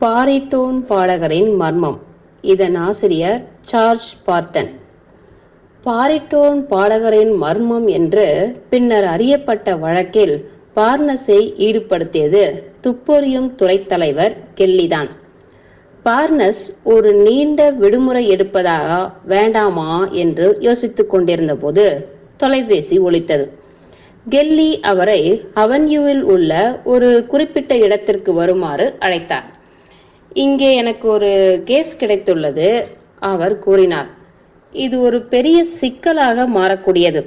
பாரிட்டோன் பாடகரின் மர்மம். இதன் ஆசிரியர் சார்ஜ் பார்டன். பாரிட்டோன் பாடகரின் மர்மம் என்று பின்னர் அறியப்பட்ட வழக்கில் பார்னஸை ஈடுபடுத்தியது துப்பொறியும் துறைத் தலைவர் கெல்லிதான். பார்னஸ் ஒரு நீண்ட விடுமுறை எடுப்பதாக வேண்டாமா என்று யோசித்துக் கொண்டிருந்தபோது தொலைபேசி ஒலித்தது. கெல்லி அவரை அவன்யூவில் உள்ள ஒரு குறிப்பிட்ட இடத்திற்கு வருமாறு அழைத்தார். இங்கே எனக்கு ஒரு கேஸ் கிடைத்துள்ளது. அவர் கூறினார் இது ஒரு பெரிய சிக்கலாக மாறக்கூடியது.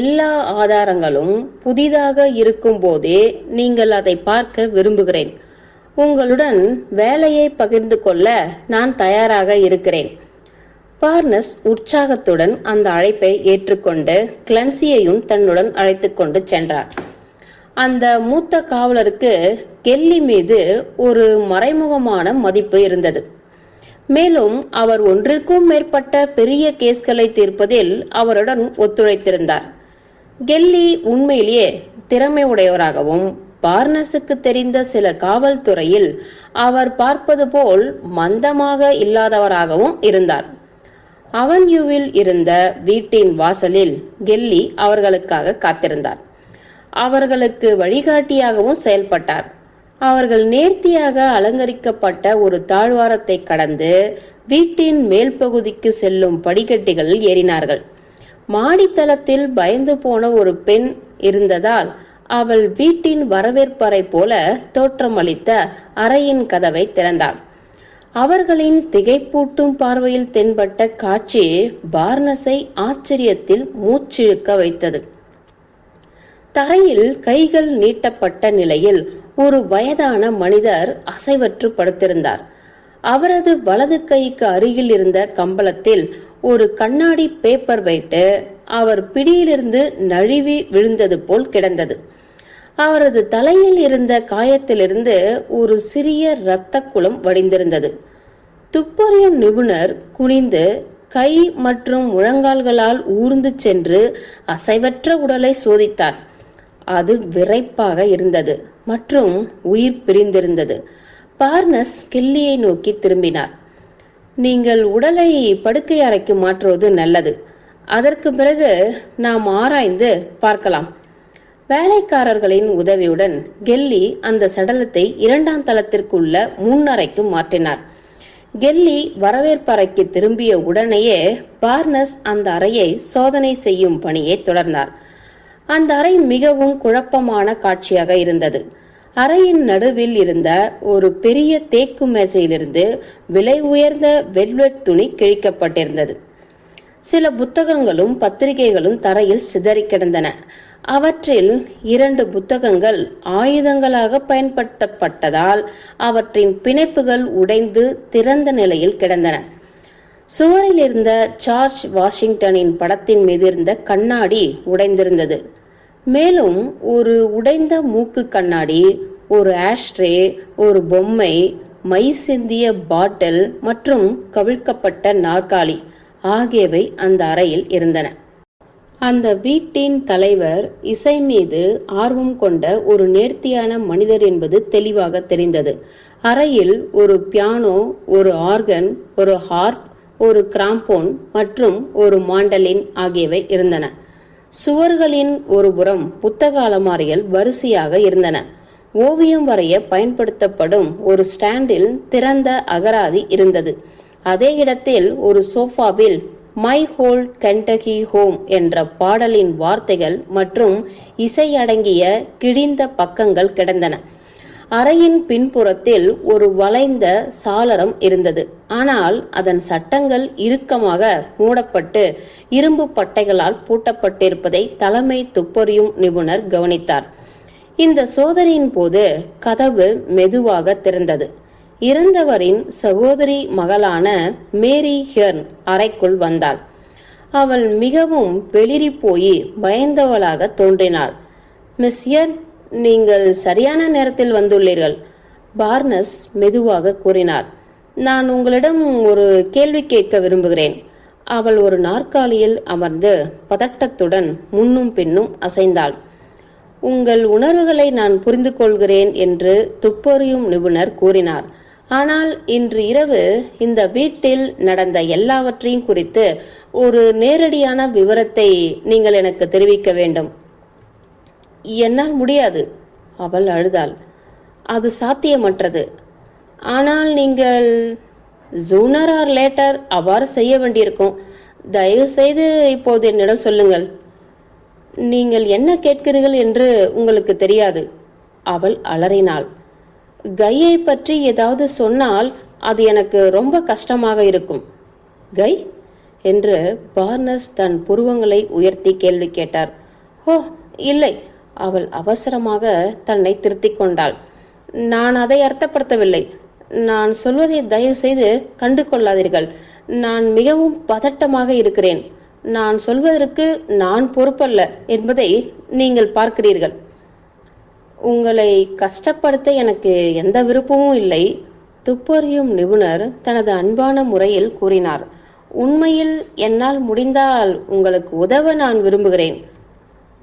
எல்லா ஆதாரங்களும் புதிதாக இருக்கும்போதே நீங்கள் அதை பார்க்க விரும்புகிறேன். உங்களுடன் வேலையை பகிர்ந்து கொள்ள நான் தயாராக இருக்கிறேன். பார்னஸ் உற்சாகத்துடன் அந்த அழைப்பை ஏற்றுக்கொண்டு கிளன்சியையும் தன்னுடன் அழைத்துக்கொண்டு சென்றார். அந்த மூத்த காவலருக்கு கெல்லி மீது ஒரு மறைமுகமான மதிப்பு இருந்தது. மேலும் அவர் ஒன்றிற்கும் மேற்பட்ட பெரிய கேஸ்களை தீர்ப்பதில் அவருடன் ஒத்துழைத்திருந்தார். கெல்லி உண்மையிலேயே திறமை உடையவராகவும் பார்னஸுக்கு தெரிந்த சில காவல்துறையில் அவர் பார்ப்பது போல் மந்தமாக இல்லாதவராகவும் இருந்தார். அவன்யூவில் இருந்த வீட்டின் வாசலில் கெல்லி அவர்களுக்காக காத்திருந்தார். அவர்களுக்கு வழிகாட்டியாகவும் செயல்பட்டார். அவர்கள் நேர்த்தியாக அலங்கரிக்கப்பட்ட ஒரு தாழ்வாரத்தை கடந்து வீட்டின் மேல் பகுதிக்கு செல்லும் படிக்கட்டுகளில் ஏறினார்கள். மாடித்தளத்தில் பயந்து போன ஒரு பெண் இருந்ததால் அவள் வீட்டின் வரவேற்பறை போல தோற்றமளித்த அறையின் கதவை திறந்தாள். அவர்களின் திகைப்பூட்டும் பார்வையில் தென்பட்ட காட்சி பார்னஸை ஆச்சரியத்தில் மூச்சிழுக்க வைத்தது. தரையில் கைகள் நீட்டப்பட்ட நிலையில் ஒரு வயதான மனிதர் அசைவற்று படுத்திருந்தார். அவரது வலது கைக்கு அருகில் இருந்த கம்பளத்தில் ஒரு கண்ணாடி பேப்பர் வைட்டு அவர் பிடியிலிருந்து நழுவி விழுந்தது போல் கிடந்தது. அவரது தலையில் இருந்த காயத்திலிருந்து ஒரு சிறிய இரத்த குளம் வடிந்திருந்தது. துப்பறியும் நிபுணர் குனிந்து கை மற்றும் முழங்கால்களால் ஊர்ந்து சென்று அசைவற்ற உடலை சோதித்தார். அது விரைப்பாக இருந்தது மற்றும் உயிர் பிரிந்திருந்தது. பார்னஸ் கில்லியை நோக்கி திரும்பினார். நீங்கள் உடலை படுக்கை அறைக்கு மாற்றுவது நல்லது. அதற்கு பிறகு நாம் ஆராய்ந்து பார்க்கலாம். வேலைக்காரர்களின் உதவியுடன் கெல்லி அந்த சடலத்தை இரண்டாம் தளத்திற்குள்ள முன்னறைக்கு மாற்றினார். கெல்லி வரவேற்பறைக்கு திரும்பிய உடனேயே பார்னஸ் அந்த அறையை சோதனை செய்யும் பணியை தொடர்ந்தார். அந்த அறை மிகவும் குழப்பமான காட்சியாக இருந்தது. அறையின் நடுவில் இருந்த ஒரு பெரிய தேக்கு மேசையிலிருந்து விலை உயர்ந்த வெல்வெட் துணி கிழிக்கப்பட்டிருந்தது. சில புத்தகங்களும் பத்திரிகைகளும் தரையில் சிதறி கிடந்தன. அவற்றில் இரண்டு புத்தகங்கள் ஆயுதங்களாக பயன்படுத்தப்பட்டதால் அவற்றின் பிணைப்புகள் உடைந்து திறந்த நிலையில் கிடந்தன. சுவரில் இருந்த ஜார்ஜ் வாஷிங்டனின் படத்தின் மீது இருந்த கண்ணாடி உடைந்திருந்தது. மேலும் ஒரு உடைந்த மூக்கு கண்ணாடி ஒரு ஆஷ்ட்ரே ஒரு பொம்மை மை சிந்திய பாட்டில் மற்றும் கவிழ்க்கப்பட்ட நாற்காலி ஆகியவை அந்த அறையில் இருந்தன. அந்த வீட்டின் தலைவர் இசை மீது ஆர்வம் கொண்ட ஒரு நேர்த்தியான மனிதர் என்பது தெளிவாக தெரிந்தது. அறையில் ஒரு பியானோ ஒரு ஆர்கன் ஒரு ஹார்ப் ஒரு கிராம்போன் மற்றும் ஒரு மாண்டலின் ஆகியவை இருந்தன. சுவர்களின் ஒருபுறம் புத்தக அலமாரிகள் வரிசையாக இருந்தன. ஓவியம் வரைய பயன்படுத்தப்படும் ஒரு ஸ்டாண்டில் திறந்த அகராதி இருந்தது. அதே இடத்தில் ஒரு சோஃபாவில் மை ஹோல் கென்டகி ஹோம் என்ற பாடலின் வார்த்தைகள் மற்றும் இசை அடங்கிய கிழிந்த பக்கங்கள் கிடந்தன. அறையின் பின்புறத்தில் ஒரு வளைந்த சாளரம் இருந்தது. ஆனால் அதன் சட்டங்கள் இறுக்கமாக மூடப்பட்டு இரும்பு பட்டைகளால் பூட்டப்பட்டிருப்பதை தலைமை துப்பறியும் நிபுணர் கவனித்தார். இந்த சோதனையின் போது கதவு மெதுவாக திறந்தது. இறந்தவரின் சகோதரி மகளான மேரி ஹியர்ன் அறைக்குள் வந்தாள். அவள் மிகவும் வெளிரி போய் பயந்தவளாக தோன்றினாள். மிஸ் ஹியர்ன் நீங்கள் சரியான நேரத்தில் வந்துள்ளீர்கள் பார்னஸ் மெதுவாக கூறினார். நான் உங்களிடம் ஒரு கேள்வி கேட்க விரும்புகிறேன். அவள் ஒரு நாற்காலியில் அமர்ந்து பதட்டத்துடன் முன்னும் பின்னும் அசைந்தாள். உங்கள் உணர்வுகளை நான் புரிந்து கொள்கிறேன் என்று துப்பறியும் நிபுணர் கூறினார். ஆனால் இன்று இரவு இந்த வீட்டில் நடந்த எல்லாவற்றையும் குறித்து ஒரு நேரடியான விவரத்தை நீங்கள் எனக்கு தெரிவிக்க வேண்டும். என்னால் முடியாது. அவள் அழுதாள். அது சாத்தியமற்றது. ஆனால் நீங்கள் ஜூனர் ஆர் லேட்டர் அவ்வாறு செய்ய வேண்டியிருக்கும். தயவு செய்து இப்போது என்னிடம் சொல்லுங்கள். நீங்கள் என்ன கேட்கிறீர்கள் என்று உங்களுக்கு தெரியாது. அவள் அலறினாள். கையை பற்றி ஏதாவது சொன்னால் அது எனக்கு ரொம்ப கஷ்டமாக இருக்கும். கை? என்று பார்னஸ் தன் புருவங்களை உயர்த்தி கேள்வி கேட்டார். ஓ இல்லை. அவள் அவசரமாக தன்னை திருத்திக் கொண்டாள். நான் அதை அர்த்தப்படுத்தவில்லை. நான் சொல்வதை தயவு செய்து கண்டு கொள்ளாதீர்கள். நான் மிகவும் பதட்டமாக இருக்கிறேன். நான் சொல்வதற்கு நான் பொறுப்பல்ல என்பதை நீங்கள் பார்க்கிறீர்கள். உங்களை கஷ்டப்படுத்த எனக்கு எந்த விருப்பமும் இல்லை துப்பறியும் நிபுணர் தனது அன்பான முறையில் கூறினார். உண்மையில் என்னால் முடிந்தால் உங்களுக்கு உதவ நான் விரும்புகிறேன்.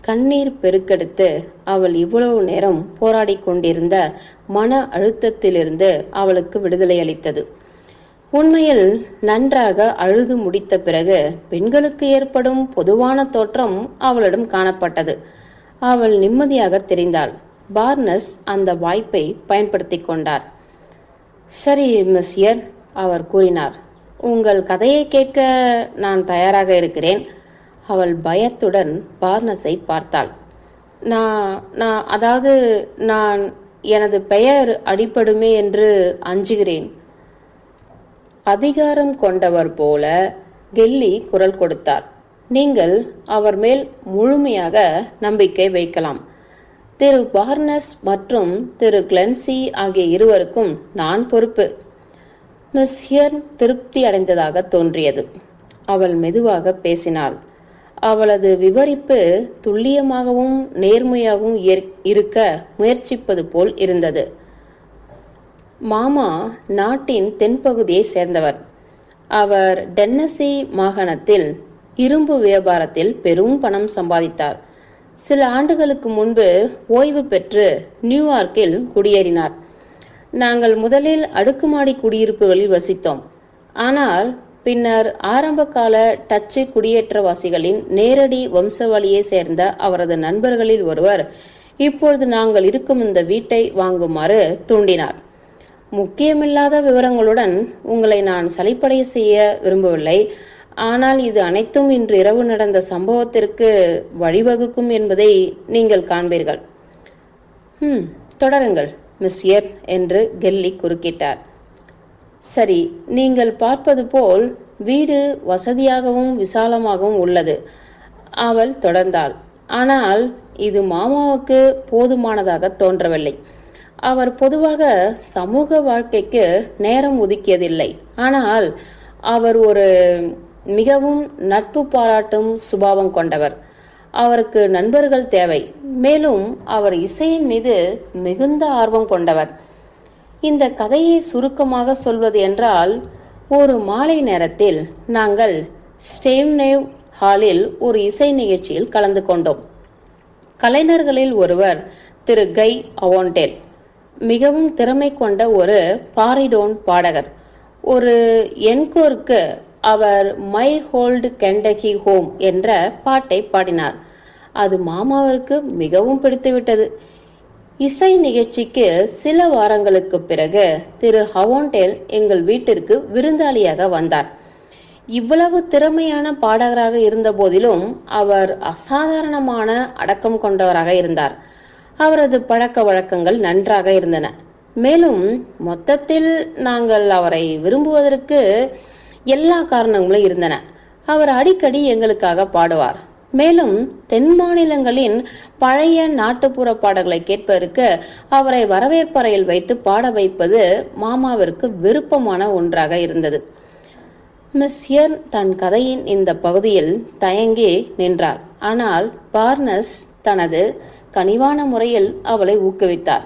கண்ணீர் பெருக்கெடுத்து அவள் இவ்வளவு நேரம் போராடி கொண்டிருந்த மன அழுத்தத்திலிருந்து அவளுக்கு விடுதலை அளித்தது. உண்மையில் நன்றாக அழுது முடித்த பிறகு பெண்களுக்கு ஏற்படும் பொதுவான தோற்றம் அவளிடம் காணப்பட்டது. அவள் நிம்மதியாக தெரிந்தாள். பார்னஸ் அந்த வாய்ப்பை பயன்படுத்திக் கொண்டார். சரி மிஸ்யர் அவர் கூறினார். உங்கள் கதையை கேட்க நான் தயாராக இருக்கிறேன். அவள் பயத்துடன் பார்னஸை பார்த்தாள். நான் நான் அதாவது நான் எனது பெயர் அடிபடுமே என்று அஞ்சுகிறேன். அதிகாரம் கொண்டவர் போல கெல்லி குரல் கொடுத்தார். நீங்கள் அவர் மேல் முழுமையாக நம்பிக்கை வைக்கலாம். திரு பார்னஸ் மற்றும் திரு கிளென்சி ஆகிய இருவருக்கும் நான் பொறுப்பு. மிஸ் ஹியர்ன் திருப்தி அடைந்ததாக தோன்றியது. அவள் மெதுவாக பேசினாள். அவளது விவரிப்பு துல்லியமாகவும் நேர்மையாகவும் இருக்க முயற்சிப்பது போல் இருந்தது. மாமா நாட்டின் தென்பகுதியை சேர்ந்தவர். அவர் டென்னசி மாகாணத்தில் இரும்பு வியாபாரத்தில் பெரும் பணம் சம்பாதித்தார். சில ஆண்டுகளுக்கு முன்பு ஓய்வு பெற்று நியூயார்க்கில் குடியேறினார். நாங்கள் முதலில் அடுக்குமாடி குடியிருப்புகளில் வசித்தோம். ஆனால் பின்னர் ஆரம்பகால டச்சு குடியேற்றவாசிகளின் நேரடி வம்சவழியை சேர்ந்த அவரது நண்பர்களில் ஒருவர் இப்பொழுது நாங்கள் இருக்கும் இந்த வீட்டை வாங்குமாறு தூண்டினார். முக்கியமில்லாத விவரங்களுடன் உங்களை நான் சலிப்படை செய்ய விரும்பவில்லை. ஆனால் இது அனைத்தும் இன்று இரவு நடந்த சம்பவத்திற்கு வழிவகுக்கும் என்பதை நீங்கள் காண்பீர்கள். ம் தொடருங்கள் மிஸ்யர் என்று கெல்லி குறுக்கிட்டார். சரி நீங்கள் பார்ப்பது போல் வீடு வசதியாகவும் விசாலமாகவும் உள்ளது. அவள் தொடர்ந்தாள். ஆனால் இது மாமாவுக்கு போதுமானதாக தோன்றவில்லை. அவர் பொதுவாக சமூக வாழ்க்கைக்கு நேரம் ஒதுக்கியதில்லை. ஆனால் அவர் ஒரு மிகவும் நட்பு பாராட்டும் சுபாவம் கொண்டவர். அவருக்கு நண்பர்கள் தேவை. மேலும் அவர் இசையின் மீது மிகுந்த ஆர்வம் கொண்டவர். இந்த கதையை சுருக்கமாக சொல்வது என்றால் ஒரு மாலை நேரத்தில் நாங்கள் ஸ்டேம்னேவ் ஹாலில் ஒரு இசை நிகழ்ச்சியில் கலந்து கொண்டோம். கலைஞர்களில் ஒருவர் திரு கை அவான்டேல் மிகவும் திறமை கொண்ட ஒரு பாரிடோன் பாடகர். ஒரு என்கோருக்கு அவர் மை ஹோல்டு கெண்டகி ஹோம் என்ற பாட்டை பாடினார். அது மாமாவிற்கு மிகவும் பிடித்துவிட்டது. இசை நிகழ்ச்சிக்கு சில வாரங்களுக்கு பிறகு திரு ஹவோண்டேல் எங்கள் வீட்டிற்கு விருந்தாளியாக வந்தார். இவ்வளவு திறமையான பாடகராக இருந்த போதிலும் அவர் அசாதாரணமான அடக்கம் கொண்டவராக இருந்தார். அவரது பழக்க வழக்கங்கள் நன்றாக இருந்தன. மேலும் மொத்தத்தில் நாங்கள் அவரை விரும்புவதற்கு எல்லா காரணங்களும் இருந்தன. அவர் அடிக்கடி எங்களுக்காக பாடுவார். மேலும் தென் மாநிலங்களின் பழைய நாட்டுப்புற பாடல்களை கேட்பதற்கு அவரை வரவேற்பறையில் வைத்து பாட வைப்பது மாமாவிற்கு விருப்பமான ஒன்றாக இருந்தது. மிஸ் தன் கதையின் இந்த பகுதியில் தயங்கி நின்றார் ஆனால் பார்னஸ் தனது கனிவான முறையில் அவளை ஊக்குவித்தார்.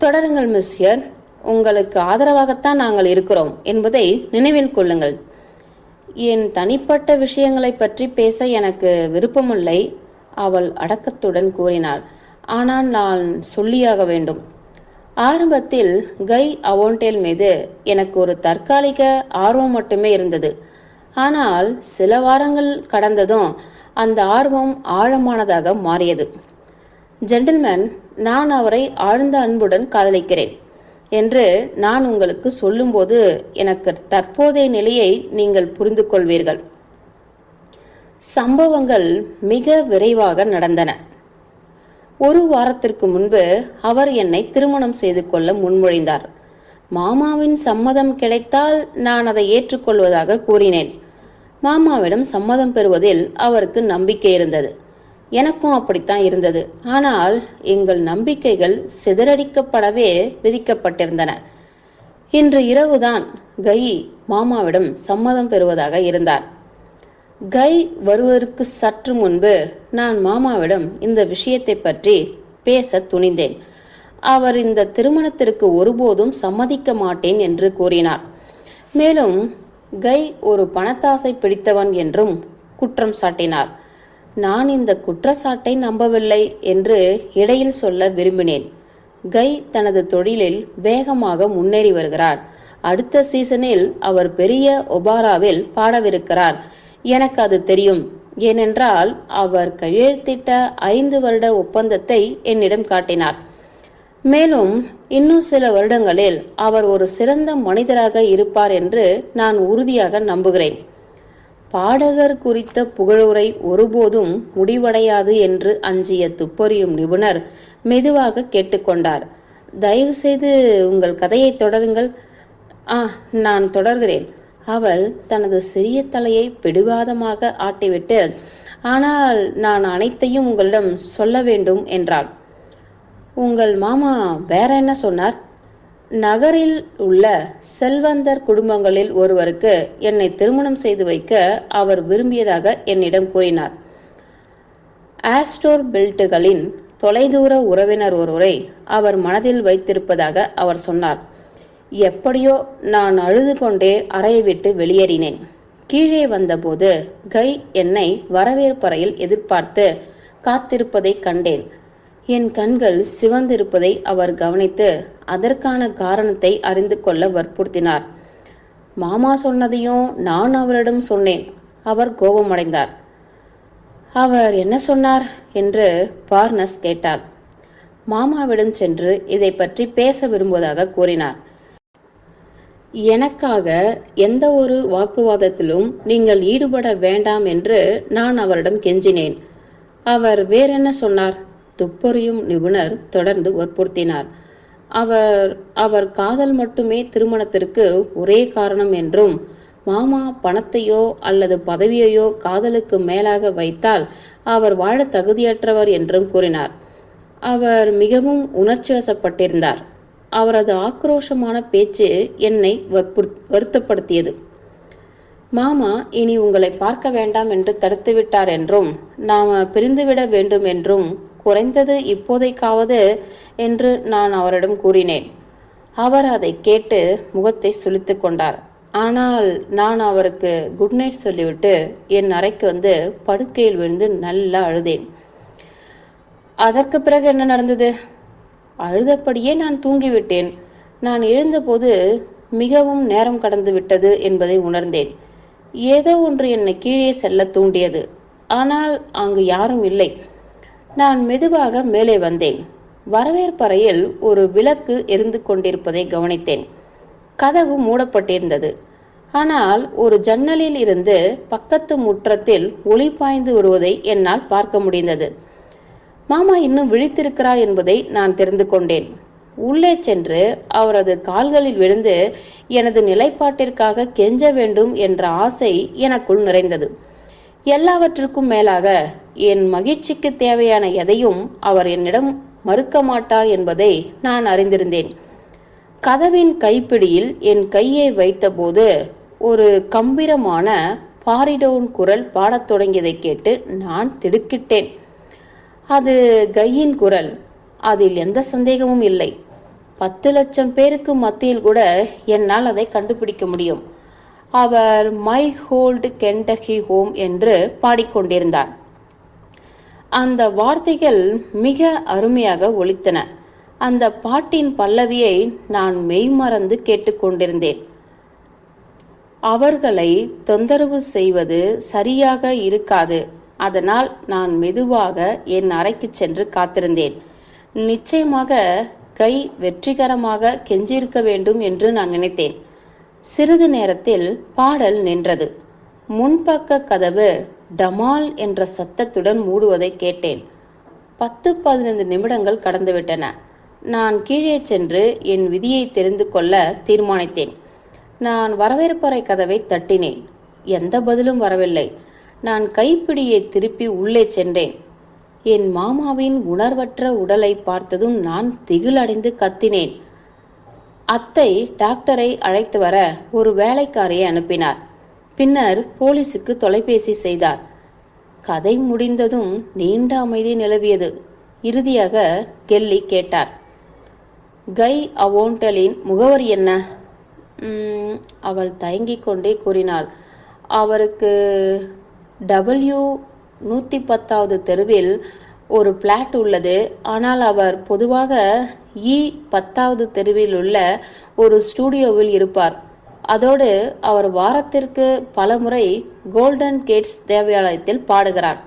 தொடருங்கள் மிஸ் உங்களுக்கு ஆதரவாகத்தான் நாங்கள் இருக்கிறோம் என்பதை நினைவில் கொள்ளுங்கள். என் தனிப்பட்ட விஷயங்களை பற்றி பேச எனக்கு விருப்பமில்லை அவள் அடக்கத்துடன் கூறினாள். ஆனால் நான் சொல்லியாக வேண்டும். ஆரம்பத்தில் கை அவோண்டேல் மீது எனக்கு ஒரு தற்காலிக ஆர்வம் மட்டுமே இருந்தது. ஆனால் சில வாரங்கள் கடந்ததும் அந்த ஆர்வம் ஆழமானதாக மாறியது. ஜென்டில்மேன் நான் அவரை ஆழ்ந்த அன்புடன் காதலிக்கிறேன். என்று நான் உங்களுக்கு சொல்லும்போது எனக்கு தற்போதைய நிலையை நீங்கள் புரிந்து கொள்வீர்கள் சம்பவங்கள் மிக விரைவாக நடந்தன. ஒரு வாரத்திற்கு முன்பு அவர் என்னை திருமணம் செய்து கொள்ள முன்மொழிந்தார். மாமாவின் சம்மதம் கிடைத்தால் நான் அதை ஏற்றுக்கொள்வதாக கூறினேன். மாமாவிடம் சம்மதம் பெறுவதில் அவருக்கு நம்பிக்கை இருந்தது. எனக்கும் அப்படித்தான் இருந்தது. ஆனால் எங்கள் நம்பிக்கைகள் சிதறடிக்கப்படவே விதிக்கப்பட்டிருந்தன. இன்று இரவுதான் கை மாமாவிடம் சம்மதம் பெறுவதாக இருந்தார். கை வருவதற்கு சற்று முன்பு நான் மாமாவிடம் இந்த விஷயத்தை பற்றி பேச துணிந்தேன். அவர் இந்த திருமணத்திற்கு ஒருபோதும் சம்மதிக்க மாட்டேன் என்று கூறினார். மேலும் கை ஒரு பணத்தாசை பிடித்தவன் என்றும் குற்றம் சாட்டினார். நான் இந்த குற்றச்சாட்டை நம்பவில்லை என்று இடையில் சொல்ல விரும்பினேன். கை தனது தொழிலில் வேகமாக முன்னேறி வருகிறார். அடுத்த சீசனில் அவர் பெரிய ஒபாராவில் பாடவிருக்கிறார். எனக்கு அது தெரியும். ஏனென்றால் அவர் கையெழுத்திட்ட ஐந்து வருட ஒப்பந்தத்தை என்னிடம் காட்டினார். மேலும் இன்னும் சில வருடங்களில் அவர் ஒரு சிறந்த மனிதராக இருப்பார் என்று நான் உறுதியாக நம்புகிறேன். பாடகர் குறித்த புகழுரை ஒருபோதும் முடிவடையாது என்று அஞ்சிய துப்பறியும் நிபுணர் மெதுவாக கேட்டுக்கொண்டார் தயவு செய்து உங்கள் கதையை தொடருங்கள். ஆ நான் தொடர்கிறேன். அவள் தனது சிறிய தலையை பிடிவாதமாக ஆட்டிவிட்டு ஆனால் நான் அனைத்தையும் உங்களிடம் சொல்ல வேண்டும் என்றாள். உங்கள் மாமா வேற என்ன சொன்னார்? நகரில் உள்ள செல்வந்தர் குடும்பங்களில் ஒருவருக்கு என்னை திருமணம் செய்து வைக்க அவர் விரும்பியதாக என்னிடம் கூறினார். ஆஸ்டோர் பெல்ட்டுகளின் தொலைதூர உறவினர் ஒருவரை அவர் மனதில் வைத்திருப்பதாக அவர் சொன்னார். எப்படியோ நான் அழுது கொண்டே அறையை விட்டு வெளியேறினேன். கீழே வந்தபோது கை என்னை வரவேற்பறையில் எதிர்பார்த்து காத்திருப்பதை கண்டேன். என் கண்கள் சிவந்திருப்பதை அவர் கவனித்து அதற்கான காரணத்தை அறிந்து கொள்ள வற்புறுத்தினார். மாமா சொன்னதையும் நான் அவரிடம் சொன்னேன். அவர் கோபமடைந்தார். அவர் என்ன சொன்னார் என்று பார்னஸ் கேட்டார். மாமாவிடம் சென்று இதை பற்றி பேச விரும்புவதாக கூறினார். எனக்காக எந்த ஒரு வாக்குவாதத்திலும் நீங்கள் ஈடுபட வேண்டாம் என்று நான் அவரிடம் கெஞ்சினேன். அவர் வேறென்ன சொன்னார்? துப்பறியும் நிபுணர் தொடர்ந்து வற்புறுத்தினார். அவர் அவர் காதல் மட்டுமே திருமணத்திற்கு ஒரே காரணம் என்றும் மாமா பணத்தையோ அல்லது பதவியையோ காதலுக்கு மேலாக வைத்தால் அவர் வாழ தகுதியற்றவர் என்றும் கூறினார். அவர் மிகவும் உணர்ச்சி வசப்பட்டிருந்தார் அவரது ஆக்ரோஷமான பேச்சு என்னை வருத்தப்படுத்தியது. மாமா இனி உங்களை பார்க்க வேண்டாம் என்று தடுத்துவிட்டார் என்றும் நாம் பிரிந்துவிட வேண்டும் என்றும் குறைந்தது இப்போதைக்காவது என்று நான் அவரிடம் கூறினேன். அவர் அதை கேட்டு முகத்தை சுளித்து கொண்டார். ஆனால் நான் அவருக்கு குட் நைட் சொல்லிவிட்டு என் அறைக்கு வந்து படுக்கையில் விழுந்து நல்லா அழுதேன். அதற்கு பிறகு என்ன நடந்தது? அழுதபடியே நான் தூங்கிவிட்டேன். நான் எழுந்தபோது மிகவும் நேரம் கடந்து விட்டது என்பதை உணர்ந்தேன். ஏதோ ஒன்று என்னை கீழே செல்ல தூண்டியது. ஆனால் அங்கு யாரும் இல்லை. நான் மெதுவாக மேலே வந்தேன். வரவேற்பறையில் ஒரு விளக்கு எரிந்து கொண்டிருப்பதை கவனித்தேன். கதவு மூடப்பட்டிருந்தது. ஆனால் ஒரு ஜன்னலில் இருந்து பக்கத்து முற்றத்தில் ஒளி பாய்ந்து வருவதை என்னால் பார்க்க முடிந்தது. மாமா இன்னும் விழித்திருக்கிறார் என்பதை நான் தெரிந்து கொண்டேன். உள்ளே சென்று அவரது கால்களில் விழுந்து எனது நிலைப்பாட்டிற்காக கெஞ்ச வேண்டும் என்ற ஆசை எனக்குள் நிறைந்தது. எல்லாவற்றிற்கும் மேலாக என் மகிழ்ச்சிக்கு தேவையான எதையும் அவர் என்னிடம் மறுக்க மாட்டார் என்பதை நான் அறிந்திருந்தேன். கதவின் கைப்பிடியில் என் கையை வைத்தபோது ஒரு கம்பீரமான பாரிடோன் குரல் பாடத் தொடங்கியதை கேட்டு நான் திடுக்கிட்டேன். அது கையின் குரல். அதில் எந்த சந்தேகமும் இல்லை. பத்து லட்சம் பேருக்கு மத்தியில் கூட என்னால் அதை கண்டுபிடிக்க முடியும். அவர் மை ஹோல்டு கெண்டகி ஹோம் என்று பாடிக்கொண்டிருந்தார். அந்த வார்த்தைகள் மிக அருமையாக ஒலித்தன. அந்த பாட்டின் பல்லவியை நான் மெய்மறந்து கேட்டுக்கொண்டிருந்தேன் அவர்களை தொந்தரவு செய்வது சரியாக இருக்காது. அதனால் நான் மெதுவாக என் அறைக்கு சென்று காத்திருந்தேன். நிச்சயமாக கை வெற்றிகரமாக கெஞ்சியிருக்க வேண்டும் என்று நான் நினைத்தேன். சிறிது நேரத்தில் பாடல் நின்றது. முன்பக்க கதவு டமால் என்ற சத்தத்துடன் மூடுவதை கேட்டேன். பத்து பதினைந்து நிமிடங்கள் கடந்துவிட்டன. நான் கீழே சென்று என் விதியை தெரிந்து கொள்ள தீர்மானித்தேன். நான் வரவேற்பறை கதவை தட்டினேன். எந்த பதிலும் வரவில்லை. நான் கைப்பிடியை திருப்பி உள்ளே சென்றேன். என் மாமாவின் உணர்வற்ற உடலை பார்த்ததும் நான் திகிலடைந்து கத்தினேன். அத்தை டாக்டரை அழைத்து வர ஒரு வேலைக்காரியை அனுப்பினார். பின்னர் போலீசுக்கு தொலைபேசி செய்தார். கதை முடிந்ததும் நீண்ட அமைதி நிலவியது. இறுதியாக கெல்லி கேட்டார். கை அவோண்டலின் முகவரி என்ன? அவள் தயங்கிக் கொண்டே கூறினாள். அவருக்கு டபிள்யூ நூற்றி பத்தாவது தெருவில் ஒரு பிளாட் உள்ளது. ஆனால் அவர் பொதுவாக இ பத்தாவது தெருவில் உள்ள ஒரு ஸ்டூடியோவில் இருப்பார். அதோடு அவர் வாரத்திற்கு பலமுறை கோல்டன் கேட்ஸ் தேவாலயத்தில் பாடுகிறார்.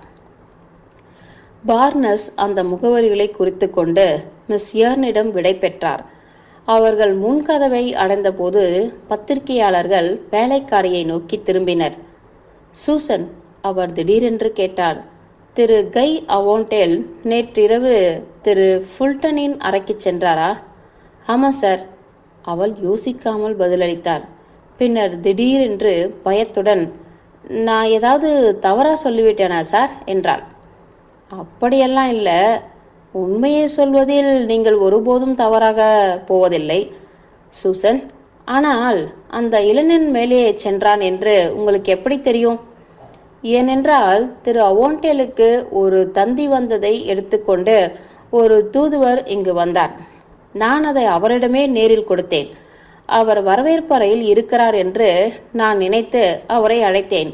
பார்னஸ் அந்த முகவரிகளை குறித்து கொண்டு மிஸ் யர்னிடம் விடை பெற்றார். அவர்கள் முன்கதவை அடைந்தபோது பத்திரிகையாளர்கள் வேலைக்காரியை நோக்கி திரும்பினர். சூசன் அவர் திடீரென்று கேட்டார் திரு கை அவோண்டேல் நேற்றிரவு திரு ஃபுல்டனின் அறைக்கு சென்றாரா? ஆமாம் சார். அவள் யோசிக்காமல் பதிலளித்தார் பின்னர் திடீரென்று பயத்துடன் நான் ஏதாவது தவறாக சொல்லிவிட்டேனா சார்? என்றாள். அப்படியெல்லாம் இல்லை. உண்மையை சொல்வதில் நீங்கள் ஒருபோதும் தவறாக போவதில்லை சூசன். ஆனால் அந்த இளைஞன் மேலே சென்றான் என்று உங்களுக்கு எப்படி தெரியும்? ஏனென்றால் திரு அவோண்டேலுக்கு ஒரு தந்தி வந்ததை எடுத்துக்கொண்டு ஒரு தூதுவர் இங்கு வந்தார் நான் அதை அவரிடமே நேரில் கொடுத்தேன். அவர் வரவேற்பறையில் இருக்கிறார் என்று நான் நினைத்து அவரை அழைத்தேன்.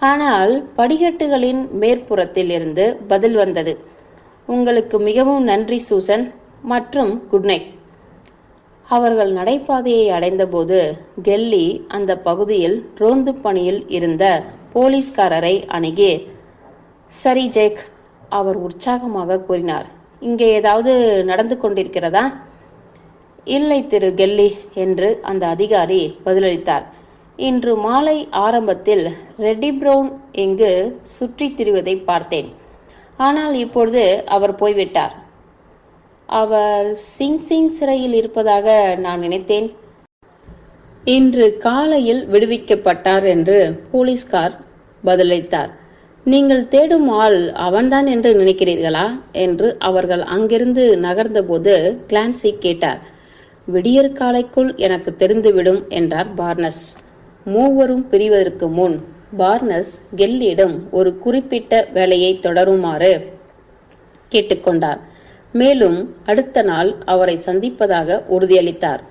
ஆனால் படிக்கட்டுகளின் மேற்புறத்தில் இருந்து பதில் வந்தது. உங்களுக்கு மிகவும் நன்றி சூசன் மற்றும் குட் நைட். அவர்கள் நடைபாதையை அடைந்தபோது கெல்லி அந்த பகுதியில் ரோந்து பணியில் இருந்த போலீஸ்காரரை அணுகி சரி ஜேக் அவர் உற்சாகமாக கூறினார். இங்கே ஏதாவது நடந்து கொண்டிருக்கிறதா? இல்லை திரு கெல்லி என்று அந்த அதிகாரி பதிலளித்தார். இன்று மாலை ஆரம்பத்தில் ரெட்டி ப்ரௌன் இங்கு சுற்றித் திரிவதை பார்த்தேன். ஆனால் இப்பொழுது அவர் போய்விட்டார். அவர் சிங் சிங் சிறையில் இருப்பதாக நான் நினைத்தேன். இன்று காலையில் விடுவிக்கப்பட்டார் என்று போலீஸ்கார் பதிலளித்தார். நீங்கள் தேடும் ஆள் அவன்தான் என்று நினைக்கிறீர்களா? என்று அவர்கள் அங்கிருந்து நகர்ந்தபோது கிளான்சி கேட்டார். விடியற் காலைக்குள் எனக்கு தெரிந்துவிடும் என்றார் பார்னஸ். மூவரும் பிரிவதற்கு முன் பார்னஸ் கெல்லியிடம் ஒரு குறிப்பிட்ட வேலையை தொடருமாறு கேட்டுக்கொண்டார். மேலும் அடுத்த நாள் அவரை சந்திப்பதாக உறுதியளித்தார்.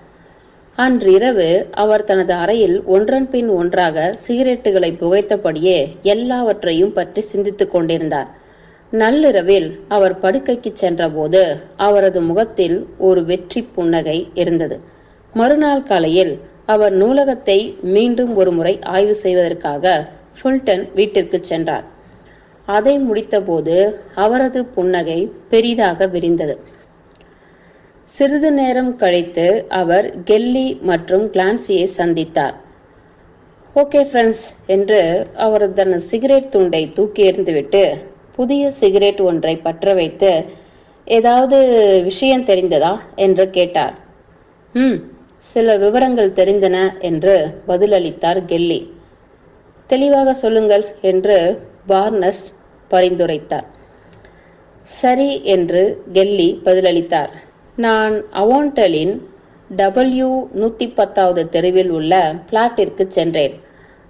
அன்றிரவு அவர் தனது அறையில் ஒன்றன் பின் ஒன்றாக சிகரெட்டுகளை புகைத்தபடியே எல்லாவற்றையும் பற்றி சிந்தித்துக் கொண்டிருந்தார். நள்ளிரவில் அவர் படுக்கைக்கு சென்றபோது அவரது முகத்தில் ஒரு வெற்றி புன்னகை இருந்தது. மறுநாள் காலையில் அவர் நூலகத்தை மீண்டும் ஒரு முறை ஆய்வு செய்வதற்காக ஃபுல்டன் வீட்டிற்கு சென்றார். அதை முடித்தபோது அவரது புன்னகை பெரிதாக விரிந்தது. சிறிது நேரம் கழித்து அவர் கெல்லி மற்றும் கிளான்சியை சந்தித்தார். ஓகே ஃப்ரெண்ட்ஸ் என்று அவர் தன் சிகரெட் துண்டை தூக்கி எறிந்துவிட்டு புதிய சிகரெட் ஒன்றை பற்ற வைத்து ஏதாவது விஷயம் தெரிந்ததா என்று கேட்டார். ம் சில விவரங்கள் தெரிந்தன என்று பதிலளித்தார் கெல்லி. தெளிவாக சொல்லுங்கள் என்று பார்னஸ் பரிந்துரைத்தார். சரி என்று கெல்லி பதிலளித்தார். நான் அவோண்டலின் டபிள்யூ நூற்றி பத்தாவது தெருவில் உள்ள பிளாட்டிற்கு சென்றேன்.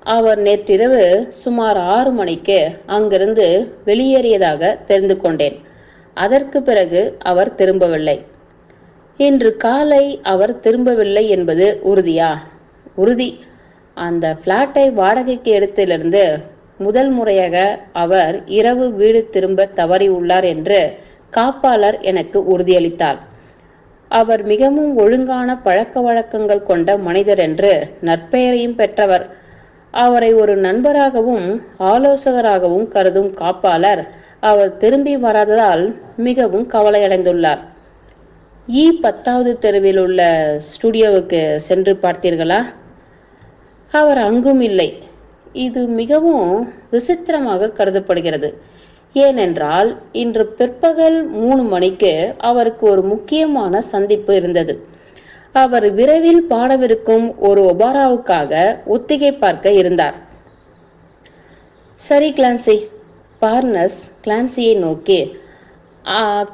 அவர் நேற்றிரவு சுமார் ஆறு மணிக்கு அங்கிருந்து வெளியேறியதாக தெரிந்து கொண்டேன். அதற்கு பிறகு அவர் திரும்பவில்லை. இன்று காலை அவர் திரும்பவில்லை என்பது உறுதியா? உறுதி. அந்த பிளாட்டை வாடகைக்கு எடுத்திலிருந்து முதல் முறையாக அவர் இரவு வீடு திரும்ப தவறியுள்ளார் என்று காப்பாளர் எனக்கு உறுதியளித்தார். அவர் மிகவும் ஒழுங்கான பழக்க வழக்கங்கள் கொண்ட மனிதர் என்று நற்பெயரையும் பெற்றவர். அவரை ஒரு நண்பராகவும் ஆலோசகராகவும் கருதும் காப்பாளர் அவர் திரும்பி வராததால் மிகவும் கவலையடைந்துள்ளார். இ பத்தாவது தெருவில் உள்ள ஸ்டுடியோவுக்கு சென்று பார்த்தீர்களா? அவர் அங்கும் இல்லை. இது மிகவும் விசித்திரமாக கருதப்படுகிறது. ஏனென்றால் இன்று பிற்பகல் மூணு மணிக்கு அவருக்கு ஒரு முக்கியமான சந்திப்பு இருந்தது. அவர் விரைவில் பாடவிருக்கும் ஒரு ஒபாராவுக்காக ஒத்திகை பார்க்க இருந்தார். சரி கிளான்சி. பார்னஸ் கிளான்சியை நோக்கி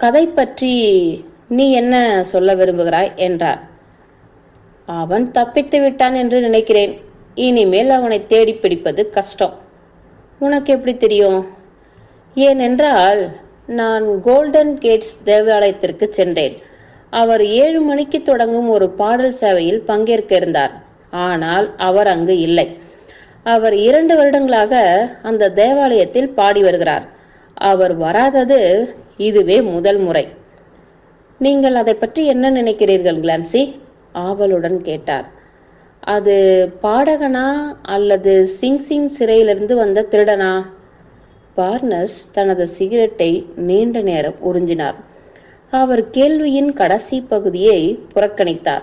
கதை பற்றி நீ என்ன சொல்ல விரும்புகிறாய்? என்றார். அவன் தப்பித்து விட்டான் என்று நினைக்கிறேன். இனிமேல் அவனை தேடி பிடிப்பது கஷ்டம். உனக்கு எப்படி தெரியும்? ஏனென்றால் நான் கோல்டன் கேட்ஸ் தேவாலயத்திற்கு சென்றேன். அவர் ஏழு மணிக்கு தொடங்கும் ஒரு பாடல் சேவையில் பங்கேற்க இருந்தார். ஆனால் அவர் அங்கு இல்லை. அவர் இரண்டு வருடங்களாக அந்த தேவாலயத்தில் பாடி வருகிறார். அவர் வராதது இதுவே முதல் முறை. நீங்கள் அதை பற்றி என்ன நினைக்கிறீர்கள் கிளான்சி? ஆவலுடன் கேட்டார். அது பாடகனா அல்லது சிங் சிங் சிறையிலிருந்து வந்த திருடனா? பார்னஸ் தனது சிகரெட்டை நீண்ட நேரம் உறிஞ்சினார். அவர் கேள்வியின் கடைசி பகுதியை புறக்கணித்தார்.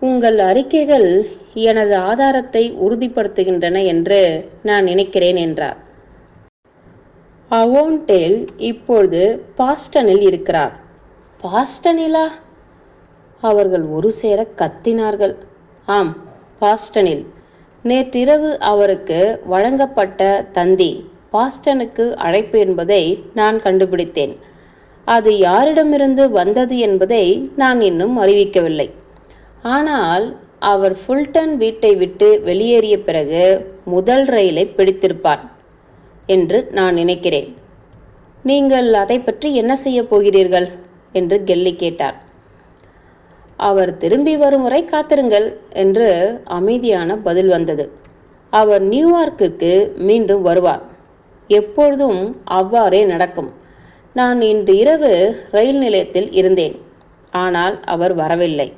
உங்கள் அறிக்கைகள் எனது ஆதாரத்தை உறுதிப்படுத்துகின்றன என்று நான் நினைக்கிறேன் என்றார். அவோன்டேல் இப்பொழுது பாஸ்டனில் இருக்கிறார். பாஸ்டனிலா? அவர்கள் ஒரு சேர கத்தினார்கள். ஆம் பாஸ்டனில். நேற்றிரவு அவருக்கு வழங்கப்பட்ட தந்தி பாஸ்டனுக்கு அழைப்பு என்பதை நான் கண்டுபிடித்தேன். அது யாரிடமிருந்து வந்தது என்பதை நான் இன்னும் அறிவிக்கவில்லை. ஆனால் அவர் ஃபுல்டன் வீட்டை விட்டு வெளியேறிய பிறகு முதல் ரயிலை பிடித்திருப்பார் என்று நான் நினைக்கிறேன். நீங்கள் அதை பற்றி என்ன செய்யப் போகிறீர்கள்? என்று கெல்லி கேட்டார். அவர் திரும்பி வரும் வரை காத்திருங்கள் என்று அமைதியான பதில் வந்தது. அவர் நியூயார்க்குக்கு மீண்டும் வருவார். எப்பொழுதும் அவ்வாறே நடக்கும். நான் இன்று இரவு ரயில் நிலையத்தில் இருந்தேன். ஆனால் அவர் வரவில்லை.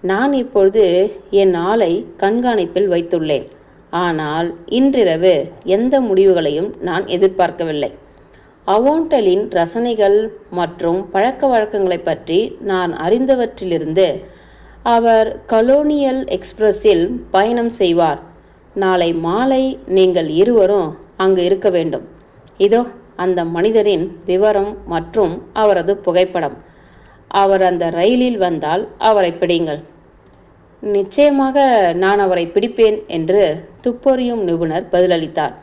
நான் இப்பொழுது என் ஆளை கண்காணிப்பில் வைத்துள்ளேன். ஆனால் இன்றிரவு எந்த முடிவுகளையும் நான் எதிர்பார்க்கவில்லை. அவோண்டலின் ரசனைகள் மற்றும் பழக்க வழக்கங்களைப் பற்றி நான் அறிந்தவற்றிலிருந்து அவர் கலோனியல் எக்ஸ்பிரஸில் பயணம் செய்வார். நாளை மாலை நீங்கள் இருவரும் அங்கு இருக்க வேண்டும். இதோ அந்த மனிதரின் விவரம் மற்றும் அவரது புகைப்படம். அவர் அந்த ரயிலில் வந்தால் அவரை பிடிங்கள். நிச்சயமாக நான் அவரை பிடிப்பேன் என்று துப்பறியும் நிபுணர் பதிலளித்தார்.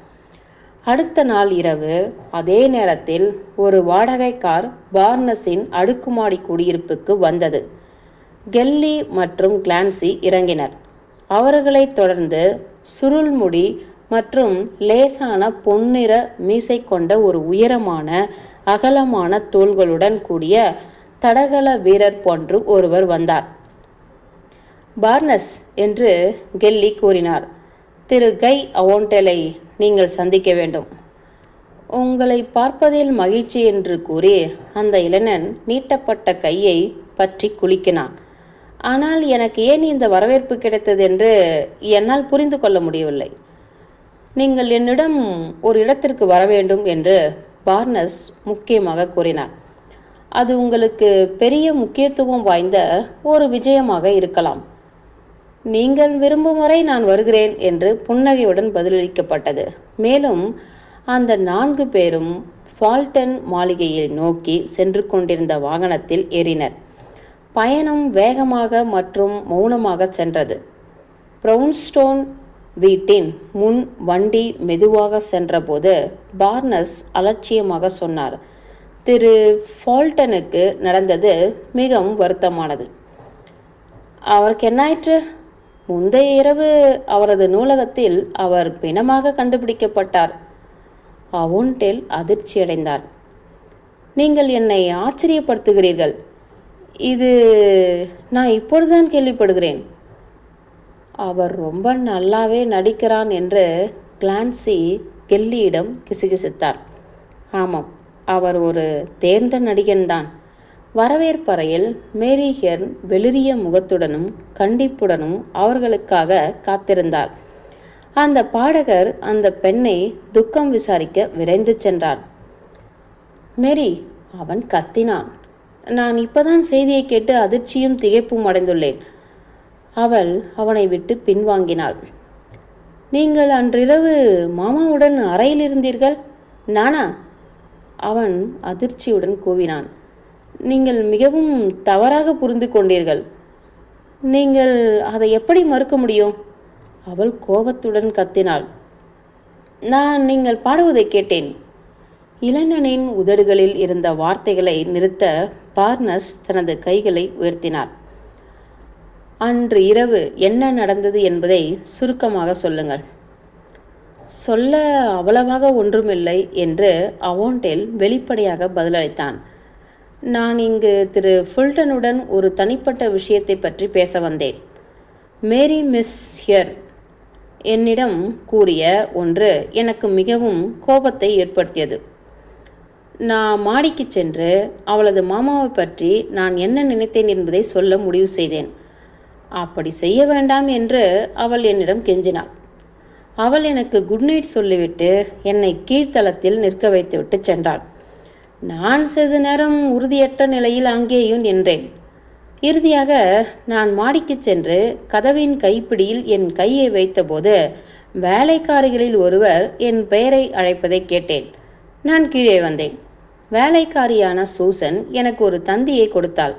அடுத்த நாள் இரவு அதே நேரத்தில் ஒரு வாடகை கார் பார்னஸின் அடுக்குமாடி குடியிருப்புக்கு வந்தது. கெல்லி மற்றும் கிளான்சி இறங்கினர். அவர்களைத் தொடர்ந்து சுருள்முடி மற்றும் லேசான பொன்னிற மீசை கொண்ட ஒரு உயரமான அகலமான தோள்களுடன் கூடிய தடகள வீரர் போன்று ஒருவர் வந்தார். பார்னஸ் என்று கெல்லி கூறினார் திரு கை அவோண்டலை நீங்கள் சந்திக்க வேண்டும். உங்களை பார்ப்பதில் மகிழ்ச்சி என்று கூறி அந்த இளைஞன் நீட்டப்பட்ட கையை பற்றி குலுக்கினான். ஆனால் எனக்கு ஏன் இந்த வரவேற்பு கிடைத்தது? என்று என்னால் புரிந்து கொள்ள முடியவில்லை. நீங்கள் என்னிடம் ஒரு இடத்திற்கு வர வேண்டும் என்று பார்னஸ் முக்கியமாக கூறினார். அது உங்களுக்கு பெரிய முக்கியத்துவம் வாய்ந்த ஒரு விஜயமாக இருக்கலாம். நீங்கள் விரும்பும் வரை நான் வருகிறேன் என்று புன்னகையுடன் பதிலளிக்கப்பட்டது. மேலும் அந்த நான்கு பேரும் ஃபால்டன் மாளிகையை நோக்கி சென்று கொண்டிருந்த வாகனத்தில் ஏறினர். பயணம் வேகமாக மற்றும் மௌனமாக சென்றது. ப்ரௌன்ஸ்டோன் வீட்டின் முன் வண்டி மெதுவாக சென்றபோது பார்னஸ் அலட்சியமாக சொன்னார் திரு ஃபால்டனுக்கு நடந்தது மிகவும் வருத்தமானது. அவருக்கு என்னாயிற்று? முந்தைய இரவு அவரது நூலகத்தில் அவர் பிணமாக கண்டுபிடிக்கப்பட்டார். அவுன்டேல் அதிர்ச்சியடைந்தார் நீங்கள் என்னை ஆச்சரியப்படுத்துகிறீர்கள். இது நான் இப்பொழுதுதான் கேள்விப்படுகிறேன். அவர் ரொம்ப நல்லாவே நடிக்கிறான் என்று கிளான்சி கெல்லியிடம் கிசுகிசுத்தார். ஆமாம் அவர் ஒரு தேர்ந்த நடிகன்தான். வரவேற்பறையில் மேரி ஹெர்ன் வெளிரிய முகத்துடனும் கண்டிப்புடனும் அவர்களுக்காக காத்திருந்தார். அந்த பாடகர் அந்த பெண்ணை துக்கம் விசாரிக்க விரைந்து சென்றார். மேரி அவன் கத்தினான். நான் இப்பதான் செய்தியை கேட்டு அதிர்ச்சியும் திகைப்பும் அடைந்துள்ளேன். அவள் அவனை விட்டு பின்வாங்கினாள். நீங்கள் அன்றிரவு மாமாவுடன் அறையில் இருந்தீர்கள்? நானா? அவன் அதிர்ச்சியுடன் கூவினான். நீங்கள் மிகவும் தவறாக புரிந்து கொண்டீர்கள். நீங்கள் அதை எப்படி மறுக்க முடியும்? அவள் கோபத்துடன் கத்தினாள். நான் நீங்கள் பாடுவதை கேட்டேன். இளைஞனின் உதடுகளில் இருந்த வார்த்தைகளை நிறுத்த பார்னஸ் தனது கைகளை உயர்த்தினார் அன்று இரவு என்ன நடந்தது என்பதை சுருக்கமாக சொல்லுங்கள். சொல்ல அவ்வளவாக ஒன்றுமில்லை என்று அவோண்டேல் வெளிப்படையாக பதிலளித்தான். நான் இங்கு திரு ஃபுல்டனுடன் ஒரு தனிப்பட்ட விஷயத்தை பற்றி பேச வந்தேன். மேரி மிஸ் ஹியர் என்னிடம் கூறிய ஒன்று எனக்கு மிகவும் கோபத்தை ஏற்படுத்தியது. நான் மாடிக்கு சென்று அவளது மாமாவை பற்றி நான் என்ன நினைத்தேன் என்பதை சொல்ல முடிவு செய்தேன். அப்படி செய்ய வேண்டாம் என்று அவள் என்னிடம் கெஞ்சினாள். அவள் எனக்கு குட் நைட் சொல்லிவிட்டு என்னை கீழ்த்தளத்தில் நிற்க வைத்துவிட்டு சென்றாள். நான் சிறிது நேரம் உறுதியற்ற நிலையில் அங்கேயும் நின்றேன் இறுதியாக நான் மாடிக்கு சென்று கதவின் கைப்பிடியில் என் கையை வைத்தபோது வேலைக்காரிகளில் ஒருவர் என் பெயரை அழைப்பதை கேட்டேன். நான் கீழே வந்தேன். வேலைக்காரியான சூசன் எனக்கு ஒரு தந்தியை கொடுத்தாள்.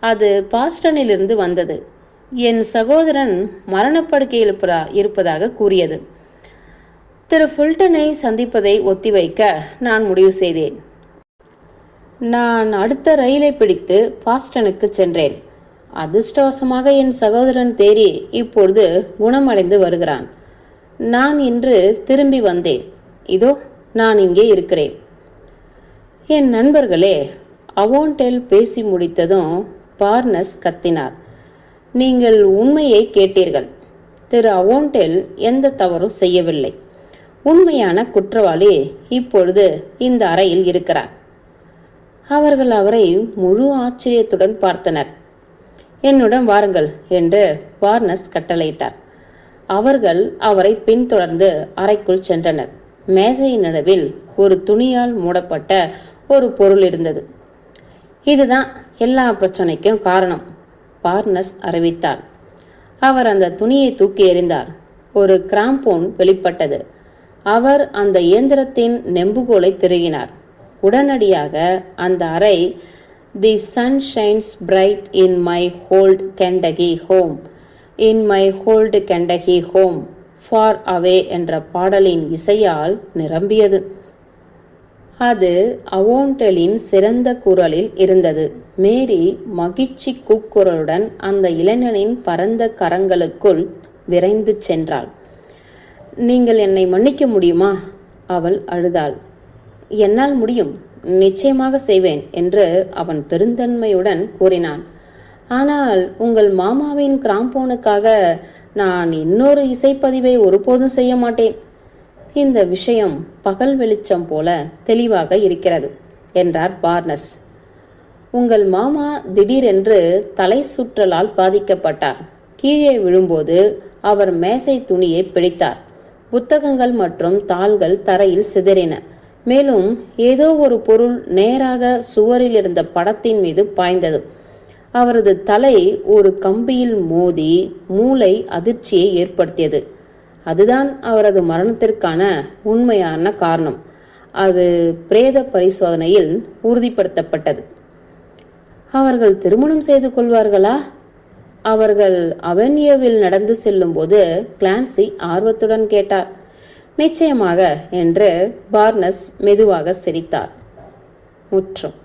அது பாஸ்டனிலிருந்து வந்தது. என் சகோதரன் மரணப்படுக்கையில் இருப்பதா- இருப்பதாக கூறியது. திரு ஃபுல்டனை சந்திப்பதை ஒத்திவைக்க நான் முடிவு செய்தேன். நான் அடுத்த ரயிலை பிடித்து பாஸ்டனுக்கு சென்றேன். அதிர்ஷ்டவசமாக என் சகோதரன் தேரி இப்பொழுது குணமடைந்து வருகிறான். நான் இன்று திரும்பி வந்தேன். இதோ நான் இங்கே இருக்கிறேன். என் நண்பர்களே அவோன்டெல் பேசி முடித்ததும் பார்னஸ் கத்தினார். நீங்கள் உண்மையை கேட்டீர்கள். திரு அவோண்டெல் எந்த தவறும் செய்யவில்லை. உண்மையான குற்றவாளி இப்பொழுது இந்த அறையில் இருக்கிறார். அவர்கள் அவரை முழு ஆச்சரியத்துடன் பார்த்தனர். என்னுடன் வாருங்கள் என்று வார்னஸ் கட்டளையிட்டார். அவர்கள் அவரை பின்தொடர்ந்து அறைக்குள் சென்றனர். மேசையின் நடுவில் ஒரு துணியால் மூடப்பட்ட ஒரு பொருள் இருந்தது. இதுதான் எல்லா பிரச்சனைக்கும் காரணம். பார்னஸ் அறிவித்தார். அவர் அந்த துணியை தூக்கி எறிந்தார். ஒரு கிராம்போன் வெளிப்பட்டது. அவர் அந்த இயந்திரத்தின் நெம்புகோலை திருகினார். உடனடியாக அந்த அறை the sun shines bright in my old Kentucky home in my old Kentucky home far away என்ற பாடலின் இசையால் நிரம்பியது. அது அவோண்டலின் சிறந்த குரலில் இருந்தது. மேரி மகிழ்ச்சி கூக்குரலுடன் அந்த இளைஞனின் பரந்த கரங்களுக்குள் விரைந்து சென்றாள். நீங்கள் என்னை மன்னிக்க முடியுமா? அவள் அழுதாள். என்னால் முடியும். நிச்சயமாக செய்வேன் என்று அவன் பெருந்தன்மையுடன் கூறினான். ஆனால் உங்கள் மாமாவின் கிராம்போனுக்காக நான் இன்னொரு இசைப்பதிவை ஒருபோதும் செய்ய மாட்டேன். இந்த விஷயம் பகல் வெளிச்சம் போல தெளிவாக இருக்கிறது என்றார் பார்னஸ். உங்கள் மாமா திடீரென்று தலை சுற்றலால் பாதிக்கப்பட்டார். கீழே விழும்போது அவர் மேசை துணியை பிடித்தார். புத்தகங்கள் மற்றும் தாள்கள் தரையில் சிதறின. மேலும் ஏதோ ஒரு பொருள் நேராக சுவரில் இருந்த படத்தின் மீது பாய்ந்தது. அவரது தலை ஒரு கம்பியில் மோதி மூளை அதிர்ச்சியை ஏற்படுத்தியது. அதுதான் அவரது மரணத்திற்கான உண்மையான காரணம். அது பிரேத பரிசோதனையில் உறுதிப்படுத்தப்பட்டது. அவர்கள் திருமணம் செய்து கொள்வார்களா? அவர்கள் அவென்யூவில் நடந்து செல்லும்போது கிளான்சி ஆர்வத்துடன் கேட்டார். நிச்சயமாக என்று பார்னஸ் மெதுவாக சிரித்தார். முற்றும்.